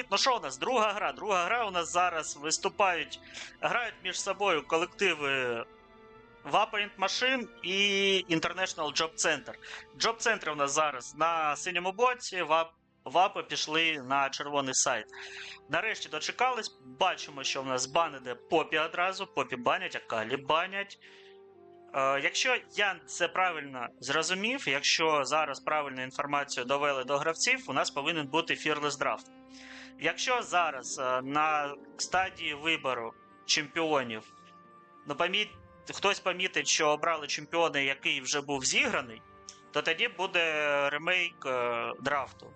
Дріфт. Ну що у нас? Друга гра. Друга гра у нас зараз виступають, грають між собою колективи Vaporint Machine і International Job Center. Job Center у нас зараз на синьому боці, Вап... Вапи пішли на червоний сайт. Нарешті дочекались, бачимо, що в нас бан іде попі одразу, попі банять, а калі банять. Е, якщо я це правильно зрозумів, якщо зараз правильну інформацію довели до гравців, у нас повинен бути Fearless Draft. Якщо зараз е, на стадії вибору чемпіонів ну, поміт... хтось помітить, що обрали чемпіона, який вже був зіграний, то тоді буде ремейк е, драфту.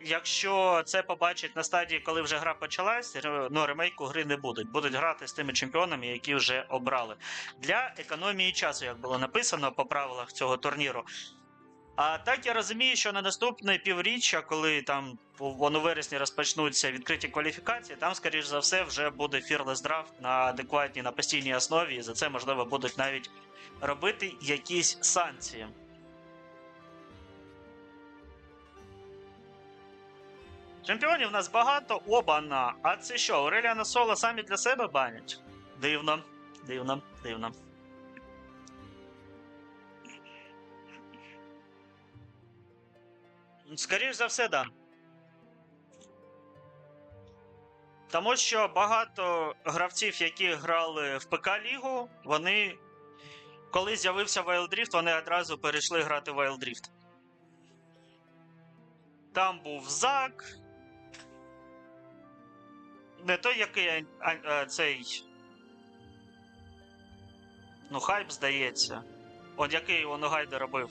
Якщо це побачить на стадії, коли вже гра почалась, ну, ремейку гри не будуть. Будуть грати з тими чемпіонами, які вже обрали. Для економії часу, як було написано по правилах цього турніру. А так я розумію, що на наступне півріччя, коли там вон у вересні розпочнуться відкриті кваліфікації, там, скоріш за все, вже буде Fearless Draft на адекватній, на постійній основі, і за це можливо будуть навіть робити якісь санкції. Чемпіонів у нас багато, оба-на. А це що, Ауреліана Соло самі для себе банять? Дивно, дивно, дивно. Скоріш за все, да. Тому що багато гравців, які грали в ПК-лігу, вони. Коли з'явився Wild Rift, вони одразу перейшли грати в Wild Rift. Там був Зак. Не той, який а, а, цей. Ну, хайп, здається. От який он у Гайда робив.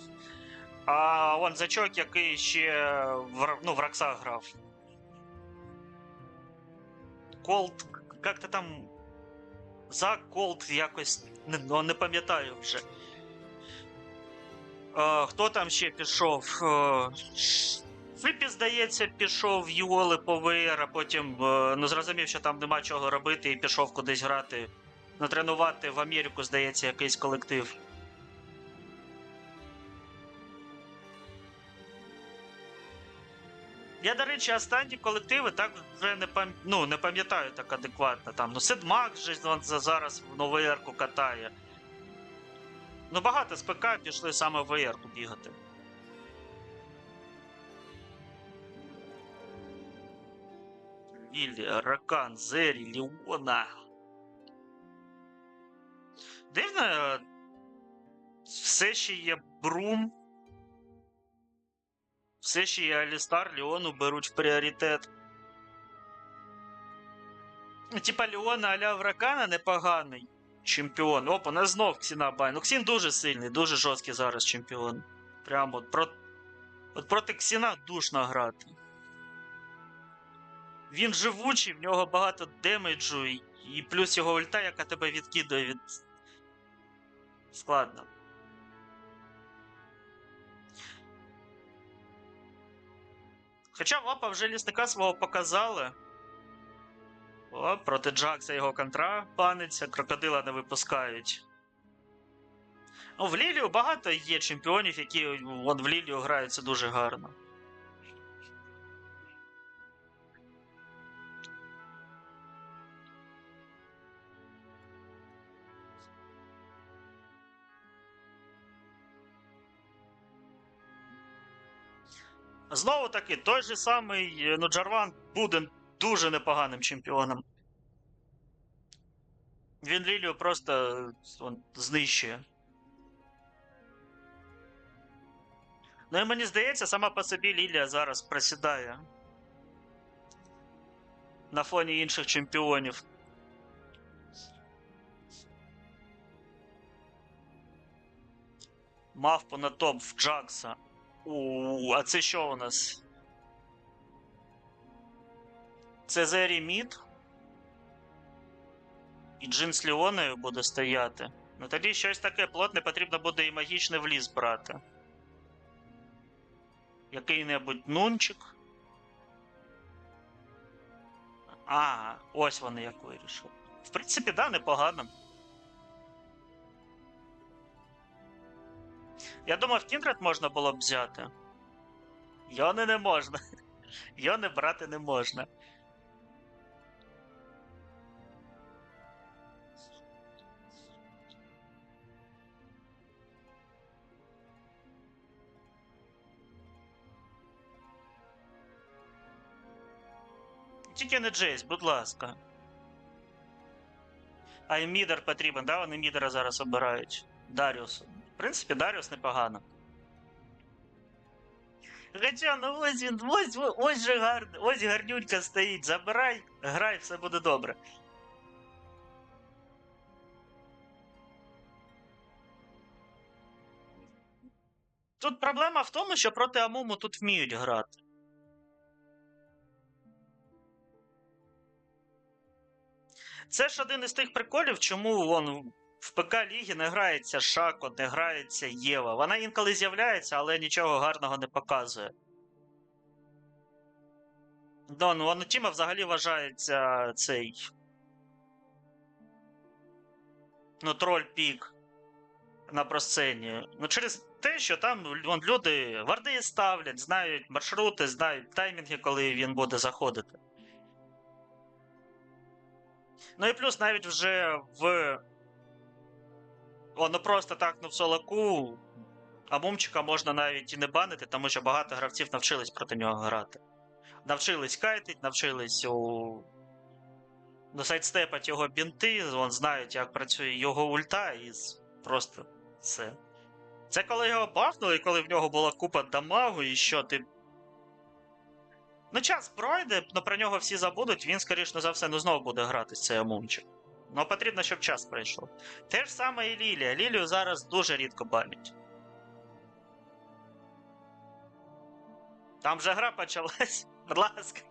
А он зачок, який ще в, ну, в Роксах грав. Колд. Як то там. Зак Колд якось. Не, ну, не пам'ятаю вже. А, хто там ще пішов? Фліпі, здається, пішов Юоли по ВР, а потім ну, зрозумів, що там нема чого робити, і пішов кудись грати. Ну, тренувати в Америку, здається, якийсь колектив. Я, до речі, останні колективи так вже не пам... ну, не пам'ятаю так адекватно. Там, ну, Сидмак же зараз в нову РК катає. Ну, багато з ПК пішли саме в ВР-ку бігати. Віллі, Ракан, Зері, Ліона. Дивно, е, все ще є Брум. Все ще є Алістар, Ліону беруть в пріоритет. Ну, Типа Ліона аля Вракана непоганий чемпіон. Опа, на знов Ксіна бай. Ну Ксін дуже сильний, дуже жорсткий зараз чемпіон. Прямо от, про... от проти Ксіна душно грати. Він живучий, в нього багато демеджу, і, і плюс його ульта, яка тебе відкидує від. Складно. Хоча Лапа вже лісника свого показали. О, проти Джакса його контра паниться, крокодила не випускають. Ну, в Лілію багато є чемпіонів, які вон в Лілію граються дуже гарно. Знову таки, той же самий е, ну, Джарван буде дуже непоганим чемпіоном. Він Лілію просто е, он, знищує. Ну і мені здається, сама по собі Лілія зараз просідає. На фоні інших чемпіонів. Мавпу на топ в Джакса. У, а це що у нас? Це Зері Мід. І Джин з Ліоною буде стояти. Ну тоді щось таке плотне потрібно буде і магічний вліз брати. Який-небудь нунчик. А, ось вони як вирішили. В принципі, да, непогано. Я думав, Кіндред можна було б взяти. Йони не можна. Його не брати не можна. Тільки не Джейс, будь ласка. А і мідер потрібен, да? Вони мідера зараз обирають. Даріус. Принципі, Даріус непогано. Хоча, ну ось він, ось, ось, же гар, ось гарнюнька стоїть. Забирай, грай, все буде добре. Тут проблема в тому, що проти Амуму тут вміють грати. Це ж один із тих приколів, чому вон в ПК Лігі не грається Шако, не грається Єва. Вона інколи з'являється, але нічого гарного не показує. Да, ну Анатіма взагалі вважається цей. Ну, троль пік на просцені. Ну, через те, що там вон, люди варди ставлять, знають маршрути, знають таймінги, коли він буде заходити. Ну і плюс навіть вже в. О, ну просто так, ну в солоку. А мумчика можна навіть і не банити, тому що багато гравців навчились проти нього грати. Навчились кайтить, навчились у. Ну, сайдстепати його бінти, вон знають, як працює його ульта, і просто все. Це коли його бафнули, коли в нього була купа дамагу, і що ти. Ну, час пройде, ну про нього всі забудуть, він, скоріш за все, ну знову буде грати з цей амунчик. Ну, потрібно, щоб час пройшов. Те ж саме і Лілія. Лілію зараз дуже рідко банять. Там же гра почалась. Будь ласка.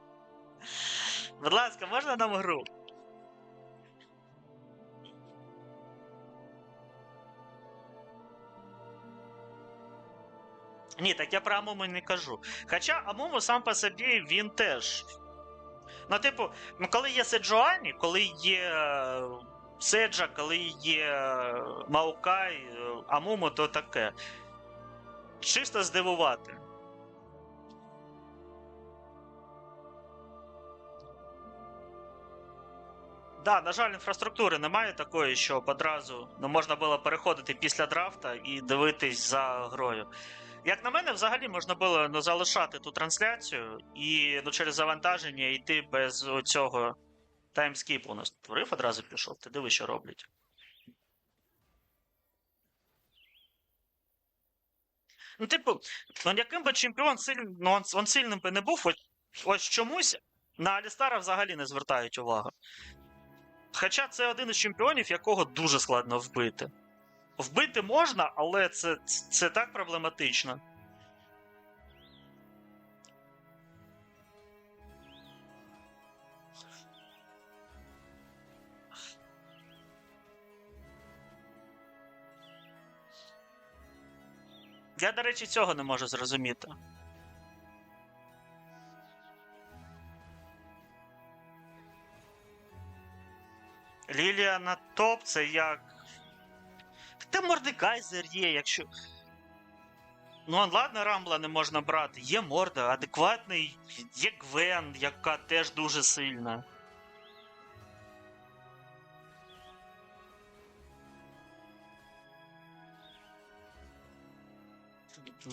Будь ласка, можна нам гру? Ні, так я про Амуму не кажу. Хоча Амуму сам по собі він теж. Ну, типу, ну, коли є Седжуані, коли є е, Седжа, коли є е, Маукай, е, Амуму, то таке. Чисто здивувати. Да, на жаль, інфраструктури немає такої, щоб одразу не можна було переходити після драфта і дивитись за грою. Як на мене, взагалі можна було ну, залишати ту трансляцію і ну, через завантаження йти без цього таймскіпу. У нас творив одразу пішов. Ти диви, що роблять. Ну, типу, ну яким би чемпіон сильним, ну, он, он сильним би не був, ось, ось чомусь на Алістара взагалі не звертають увагу. Хоча це один із чемпіонів, якого дуже складно вбити. Вбити можна, але це, це так проблематично. Я, до речі, цього не можу зрозуміти. Лілія на топ це як. Та Мордекайзер є, якщо. Ну, ладно, Рамбла не можна брати. Є морда, адекватний, є Гвен, яка теж дуже сильна.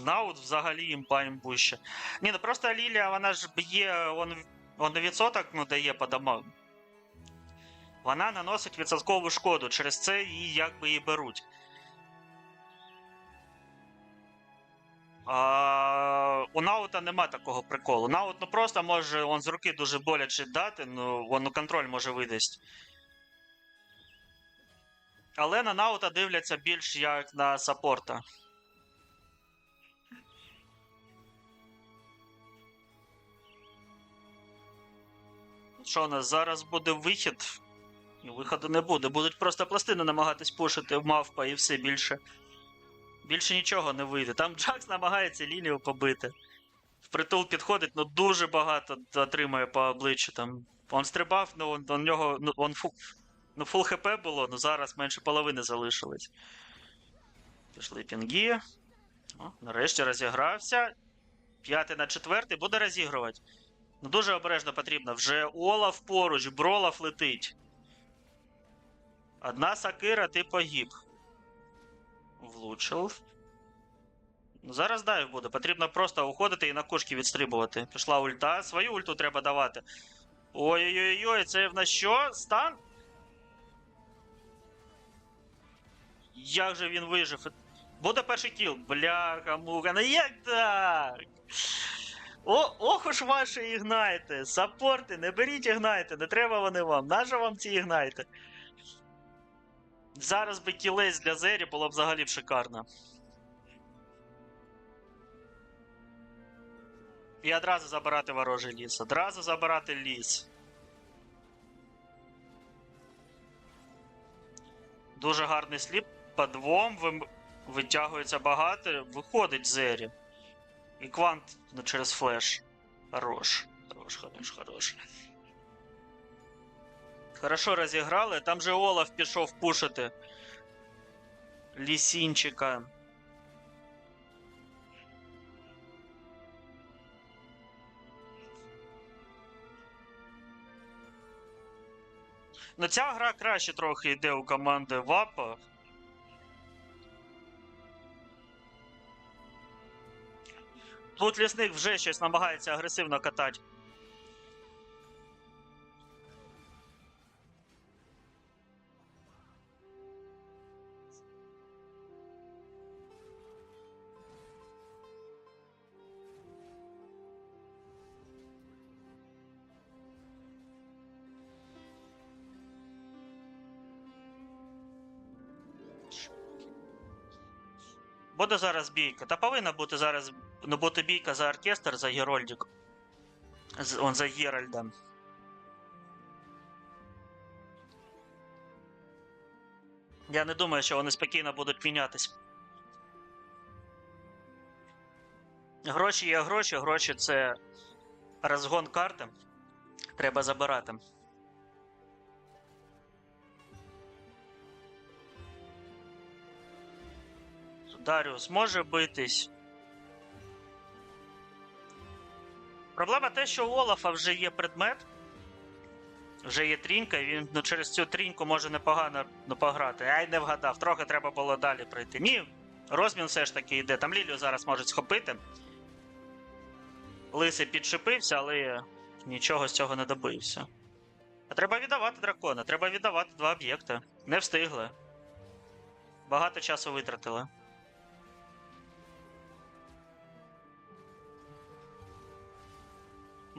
Наут взагалі імба імбуща. Ні, ну просто Лілія, вона ж б'є, он, он відсоток ну, дає по дамагу. Вона наносить відсоткову шкоду, через це її якби і беруть. А, у Наута нема такого приколу. Наут ну просто може он з руки дуже боляче дати, ну воно контроль може видасть. Але на Наута дивляться більш як на саппорта. Що у нас зараз буде вихід? Виходу не буде. Будуть просто пластини намагатись пушити в мавпа і все більше. Більше нічого не вийде. Там Джакс намагається лінію побити. Впритул підходить, ну дуже багато отримує по обличчю. Там. Он стрибав, ну он, нього. Ну, он фу, ну, фул хп було, ну зараз менше половини залишилось. Пішли пінги. О, нарешті розігрався. П'ятий на четвертий буде розігрувати. Ну дуже обережно потрібно. Вже Олаф поруч, Бролав летить. Одна сакира, ти погиб. Влучив. Зараз дайв буде. Потрібно просто уходити і на кошки відстрибувати. Пішла ульта. Свою ульту треба давати. Ой-ой-ой, це в нас що? Стан? Як же він вижив? Буде перший кіл. Бляха, муха, ну як так? О, ох уж ваші ігнайте. Саппорти, не беріть ігнайте, не треба вони вам. Нащо вам ці ігнайте? Зараз би кілець для Зері було б взагалі б шикарно. І одразу забирати ворожий ліс. Одразу забирати ліс. Дуже гарний сліп. По двом витягується багато. Виходить Зері. І квант ну, через флеш. Хорош. Хорош, хорош, хорош. Хорошо розіграли. Там же Олаф пішов пушити. Лісінчика. Ну, ця гра краще трохи йде у команди Вапа. Тут лісник вже щось намагається агресивно катати. Буде зараз бійка. Та повинна бути зараз ну, бути бійка за оркестр, за Герольдік. З, он за Геральдом. Я не думаю, що вони спокійно будуть мінятись. Гроші є гроші, гроші це розгон карти. Треба забирати. Даріус може битись. Проблема те, що у Олафа вже є предмет, вже є трінька, і він ну, через цю тріньку може непогано ну, пограти. Ай, не вгадав, трохи треба було далі пройти. Ні, розмін все ж таки йде. Там Лілію зараз можуть схопити. Лисий підшипився, але нічого з цього не добився. А треба віддавати дракона, треба віддавати два об'єкти. Не встигли. Багато часу витратили.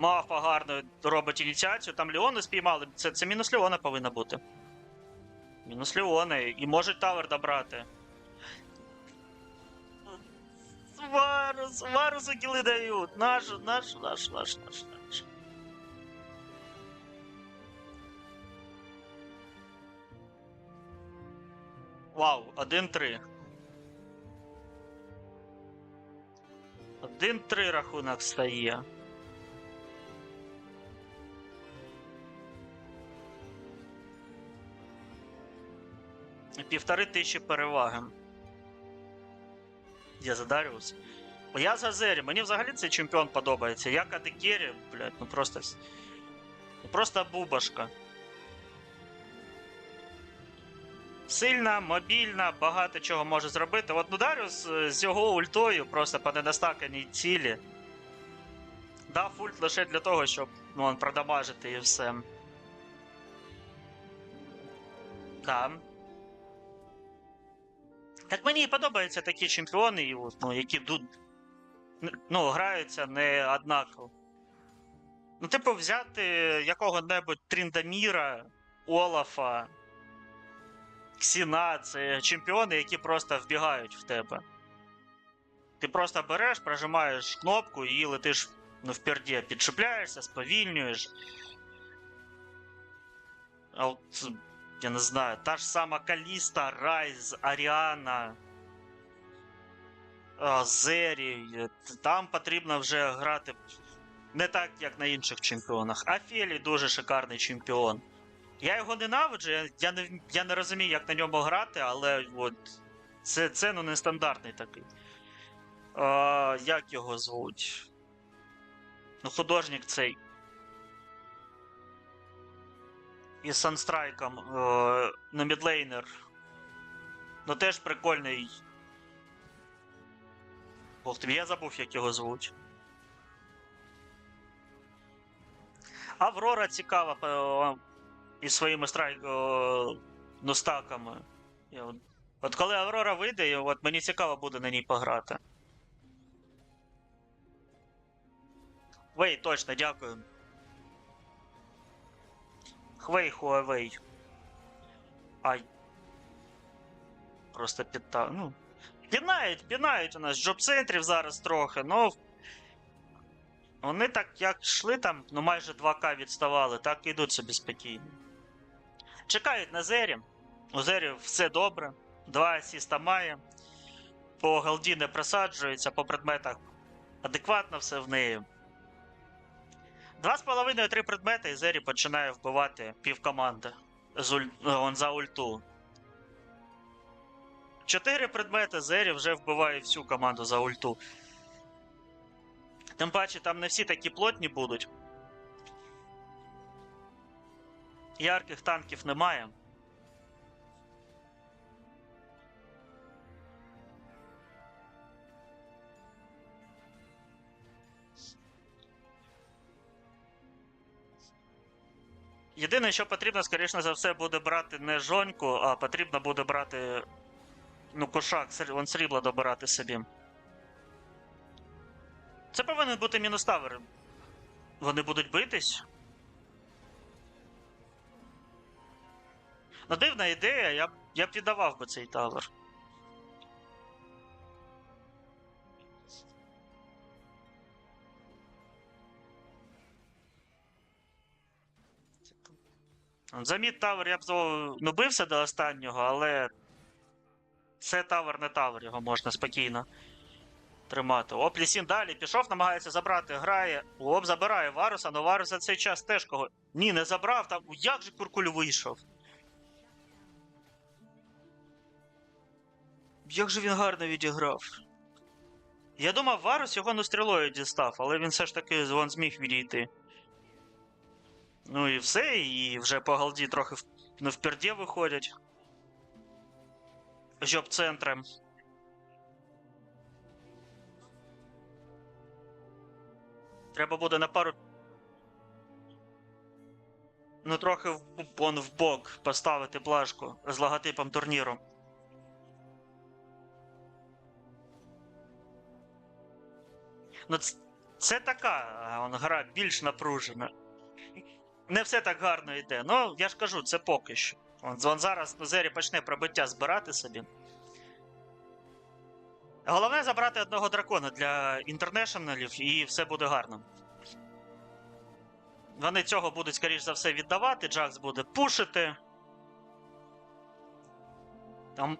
Мавпа гарно робить ініціацію. Там Леони спіймали. Це, це мінус Леона повинна бути. Мінус Леони. І можуть тавер добрати. Варус, Варусу кіли дають. Наш, наш, наш, наш, наш, наш. Вау, 1-3. 1-3 рахунок стає. Півтори тисячі переваги. Я за Даріус. Я за Зері. Мені взагалі цей чемпіон подобається. Я Кадекері, блядь, ну просто. Ну просто бубашка. Сильна, мобільна, багато чого може зробити. От ну Даріус з його ультою просто по недостаканій цілі. Дав ульт лише для того, щоб ну, продамажити і все. Да. Так мені подобаються такі чемпіони, ну, які ну, граються не однаково. Ну, типу, взяти якого-небудь Тріндаміра, Олафа, Ксіна це чемпіони, які просто вбігають в тебе. Ти просто береш, прожимаєш кнопку і летиш ну, вперді, підшипляєшся, сповільнюєш. А от я не знаю, та ж сама Каліста, Райз, Аріана, Зері. Там потрібно вже грати не так, як на інших чемпіонах. Афелі дуже шикарний чемпіон. Я його ненавиджу, я, не, я не розумію, як на ньому грати, але от, це, це ну, нестандартний такий. А, як його звуть? Ну, художник цей. Із Санстрайком е, на мідлейнер. Ну теж прикольний. Бог тобі, я забув, як його звуть. Аврора цікава по- із своїми страйк о, ну. Я от, от коли Аврора вийде, от мені цікаво буде на ній пограти. Вей, точно, дякую. Хвей Huawei. Ай. Просто підта. Ну. Пінають, пінають у нас джоб-центрів зараз трохи, ну. Вони так як йшли там, ну майже 2К відставали, так і йдуть собі спокійно. Чекають на Зері. У Зері все добре. Два асіста має. По голді не просаджується, по предметах адекватно все в неї. Два з половиною три предмети, і Зері починає вбивати пів команди. З уль... Он за ульту. Чотири предмети Зері вже вбиває всю команду за ульту. Тим паче, там не всі такі плотні будуть. Ярких танків немає. Єдине, що потрібно, скоріше за все, буде брати не жоньку, а потрібно буде брати. Ну, кошак, вон срібло добирати собі. Це повинен бути мінус тавер. Вони будуть битись. Ну, дивна ідея, я б, я б віддавав би цей тавер. За мід тавер я б ну, бився до останнього, але це тавер не тавер, його можна спокійно тримати. Оп, Лісін далі пішов, намагається забрати, грає. Оп, забирає Варуса, але Варус за цей час теж кого. Ні, не забрав. Там як же Куркуль вийшов? Як же він гарно відіграв. Я думав, Варус його ну стрілою дістав, але він все ж таки вон зміг відійти. Ну і все, і вже по голді трохи в... ну, вперді виходять. Жоб центром. Треба буде на пару. Ну, трохи в, в бок поставити плашку з логотипом турніру. Ну, це, така гра більш напружена. Не все так гарно йде. Ну, я ж кажу, це поки що. Он, он зараз Зері почне пробиття збирати собі. Головне забрати одного дракона для інтернешналів, і все буде гарно. Вони цього будуть, скоріш за все, віддавати. Джакс буде пушити. Там,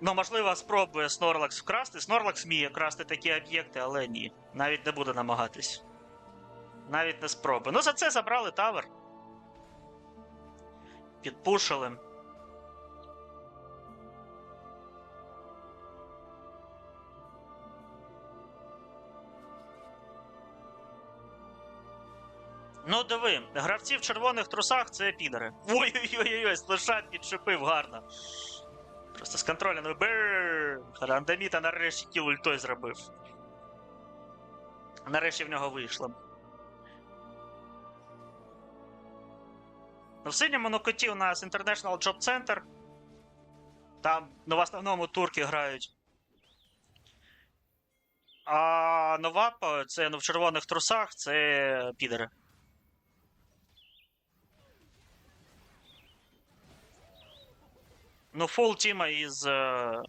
ну, можливо, спробує Снорлакс вкрасти. Снорлакс вміє красти такі об'єкти, але ні. Навіть не буде намагатись. Навіть не спробує. Ну, за це забрали тавер. Підпушили. Ну, диви, гравці в червоних трусах це підари. Ой-ой-ой, слушат підчепив гарно. Просто з контролем. Брррр. Рандоміта нарешті кіл ультой зробив. Нарешті в нього вийшло. В синьому нокоті у нас International Job Center. Там, ну, в основному турки грають. А Новапа, це ну, в червоних трусах, це підери. Ну, фул тіма із е,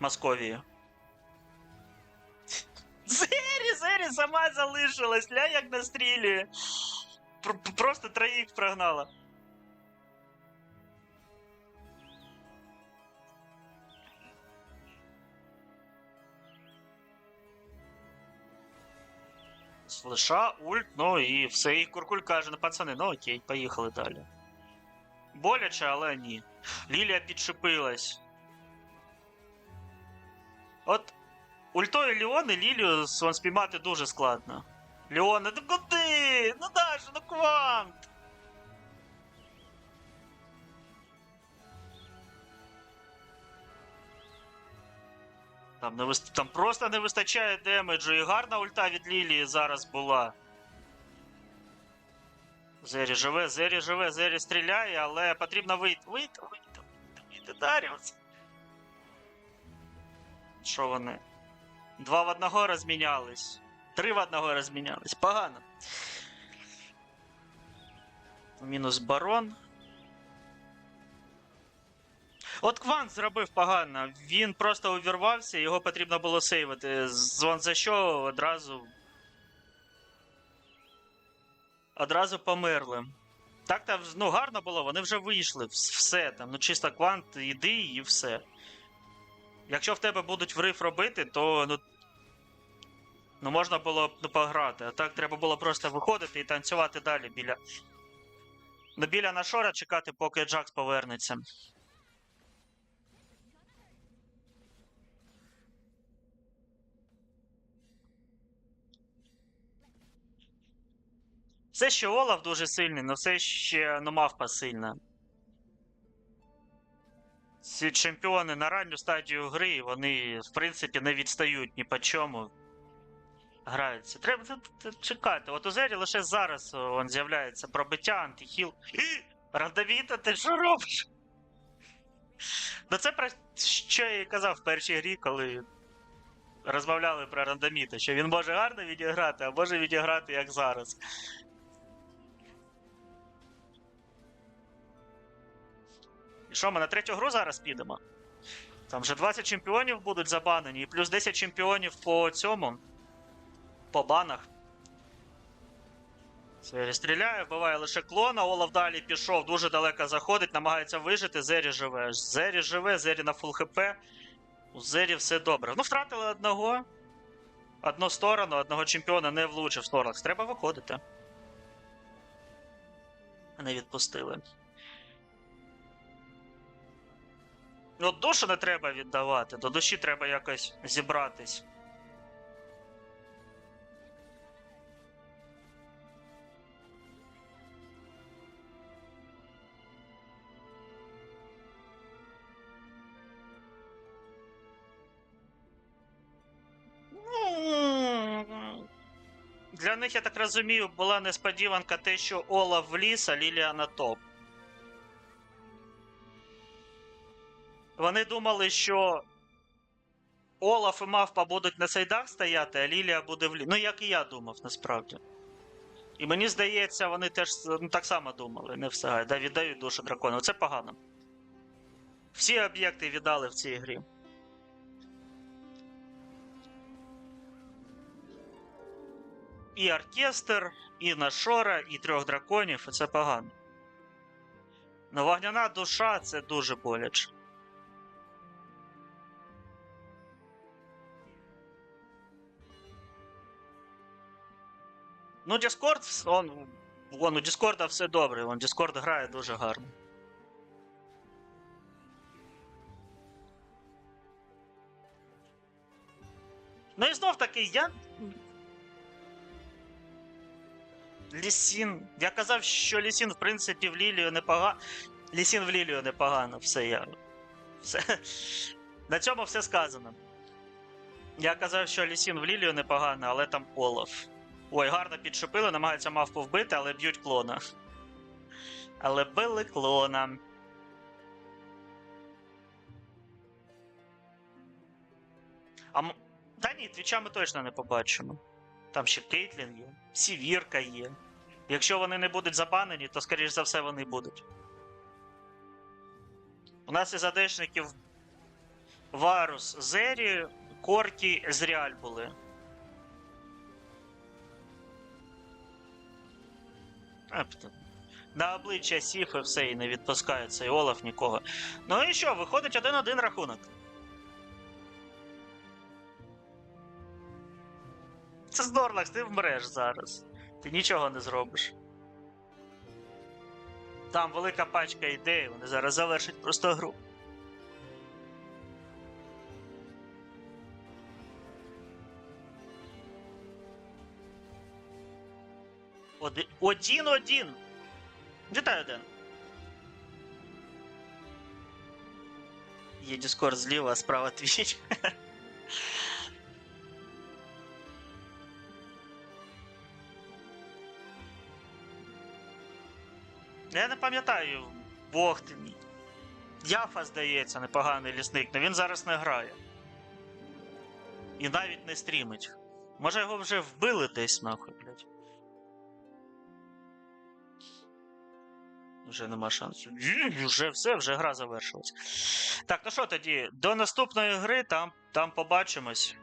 Московії. Зері, Зері сама залишилась, ля як настрілює. Пр- Просто троїх прогнала. Слиша, ульт, ну і все. І Куркуль каже, ну пацани, ну окей, поїхали далі. Боляче, але ні. Лілія підшипилась. От ультою Ліони Лілію вон, спіймати дуже складно. Ліони, ну куди? Ну Даша, ну квант! Там, не вист... там просто не вистачає демеджу, і гарна ульта від Лілії зараз була. Зері живе, Зері живе, Зері стріляє, але потрібно вийти. Вийти, вийти, вийти, вийти, Даріус. Що вони? Два в одного розмінялись. Три в одного розмінялись. Погано. Мінус барон. От Квант зробив погано. Він просто увірвався, його потрібно було сейвити. Звон за що одразу. Одразу померли. Так там ну, гарно було, вони вже вийшли. вс- Все там. Ну чисто квант, іди і все. Якщо в тебе будуть врив робити, то ну. Ну можна було б ну, пограти. А так треба було просто виходити і танцювати далі біля. Ну, біля нашора чекати, поки Джакс повернеться. Все ще Олаф дуже сильний, але все ще ну, мавпа сильна. Ці чемпіони на ранню стадію гри, вони, в принципі, не відстають ні по чому. Граються. Треба чекати. От у Зері лише зараз он з'являється пробиття, антихіл. Рандовіта, ти що робиш? Ну це про що я і казав в першій грі, коли розмовляли про рандоміта, що він може гарно відіграти, а може відіграти як зараз. Що, ми на третю гру зараз підемо? Там вже 20 чемпіонів будуть забанені, і плюс 10 чемпіонів по цьому. По банах. Зері стріляє, вбиває лише клона, Олаф далі пішов, дуже далеко заходить, намагається вижити, Зері живе. Зері живе, Зері на фул хп. У Зері все добре. Ну, втратили одного. Одну сторону, одного чемпіона не влучив Снорлакс. Треба виходити. Не відпустили. Ну, душу не треба віддавати, до душі треба якось зібратись. Для них, я так розумію, була несподіванка те, що Олаф вліз, а Лілія топ. Вони думали, що Олаф і Мавпа будуть на сайдах стояти, а Лілія буде в лі. Ну, як і я думав, насправді. І мені здається, вони теж ну, так само думали, не все. Да, віддають душу дракону. Це погано. Всі об'єкти віддали в цій грі. І оркестр, і Нашора, і трьох драконів, і це погано. Ну, вогняна душа це дуже боляче. Ну, Discord, он, вон, у Discord все добре, он Discord грає дуже гарно. Ну і знов таки, я. Лісін. Я казав, що Лісін, в принципі, в Лілію непогано. Лісін в Лілію непогано, все я. Все. На цьому все сказано. Я казав, що Лісін в Лілію непогано, але там Олаф. Ой, гарно підшипили, намагаються мавпу вбити, але б'ють клона. Але били клона. А. Та ні, твіча ми точно не побачимо. Там ще Кейтлін є, Сівірка є. Якщо вони не будуть забанені, то скоріш за все вони будуть. У нас із адешників Варус, Зері, Коркі, Зріаль були. На обличчя сів і все і не відпускає цей Олаф нікого. Ну і що, виходить один-один рахунок. Це Снорлакс, ти вмреш зараз. Ти нічого не зробиш. Там велика пачка ідей, вони зараз завершать просто гру. Оди- Один-один. Вітаю, Ден. Є Discord зліва, а справа Twitch. Я не пам'ятаю, Вогт. Яфа, здається, непоганий лісник, але він зараз не грає. І навіть не стрімить. Може його вже вбили десь нахуй, Вже нема шансу. Вже все, вже гра завершилась. Так, ну що тоді, до наступної гри там, там побачимось.